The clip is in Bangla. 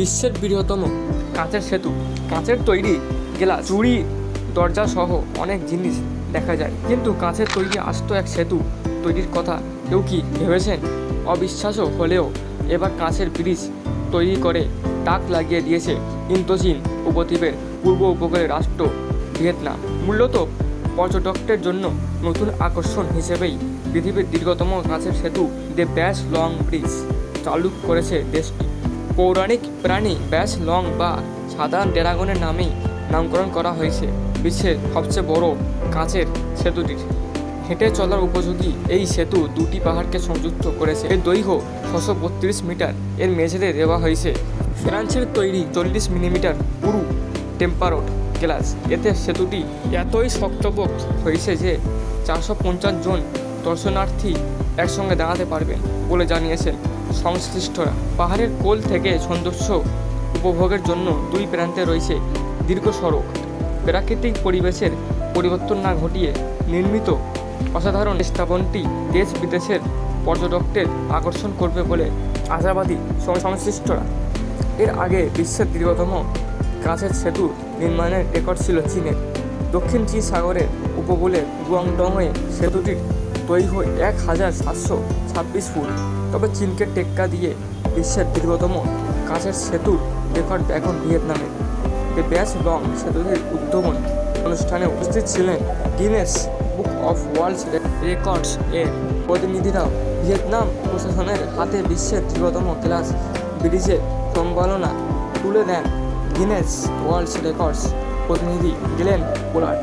বিশ্বের বৃহত্তম কাঁচের সেতু। কাঁচের তৈরি গ্লাস চুড়ি দরজা সহ অনেক জিনিস দেখা যায়। কিন্তু কাঁচের তৈরি আস্ত এক সেতু তৈরির কথা কেউ কি ভেবেছেন? অবিশ্বাস্য হলেও এবার কাঁচের ব্রিজ তৈরি করে ডাক লাগিয়ে দিয়েছে ইন্দোচীন উপদ্বীপের পূর্ব উপকূলের রাষ্ট্র ভিয়েতনাম। মূলত পর্যটকদের জন্য নতুন আকর্ষণ হিসেবেই পৃথিবীর দীর্ঘতম কাঁচের সেতু দ্য ব্যাস লং ব্রিজ চালু করেছে দেশটি। পৌরাণিক প্রাণী ব্যাস লং বা সাধারণ ড্রাগনের নামেই নামকরণ করা হয়েছে, বিশ্বের সবচেয়ে বড় কাঁচের সেতুটির। হেঁটে চলার উপযোগী এই সেতু দুটি পাহাড়কে সংযুক্ত করেছে। এর দৈর্ঘ্য ছশো বত্রিশ মিটার, এর মেঝেতে দেওয়া হয়েছে ফ্রান্সের তৈরি চল্লিশ মিলিমিটার পুরু টেম্পারোট গ্লাস। এতে সেতুটি এতই শক্তপোক্ত হয়েছে যে চারশো পঞ্চাশ জন দর্শনার্থী একসঙ্গে দাঁড়াতে পারবেন বলে জানিয়েছেন সংশ্লিষ্টরা। পাহাড়ের কোল থেকে সৌন্দর্য উপভোগের জন্য দুই প্রান্তে রয়েছে দীর্ঘ সড়ক। প্রাকৃতিক পরিবেশের পরিবর্তন না ঘটিয়ে নির্মিত অসাধারণ স্থাপনটি দেশ বিদেশের পর্যটকদের আকর্ষণ করবে বলে আশাবাদী সংশ্লিষ্টরা। এর আগে বিশ্বের দীর্ঘতম কাঁচের সেতু নির্মাণের রেকর্ড ছিল চীনের। দক্ষিণ চীন সাগরের উপকূলে গুয়াংডংয়ে সেতুটির দৈর্ঘ্য এক হাজার সাতশো ছাব্বিশ ফুট। তবে চীনকে টেক্কা দিয়ে বিশ্বের দীর্ঘতম কাঁচের সেতুর রেকর্ড এখন ভিয়েতনামে। দ্য ব্যাস লং সেতুটির উদ্বোধন অনুষ্ঠানে উপস্থিত ছিলেন Guinness book of world records এর প্রতিনিধিরাও। ভিয়েতনাম প্রশাসনের হাতে বিশ্বের দীর্ঘতম ক্লাস ব্রিজের সম্পালনা তুলে দেন গিনেস ওয়ার্ল্ড রেকর্ডস প্রতিনিধি গেলেন পোলার্ড।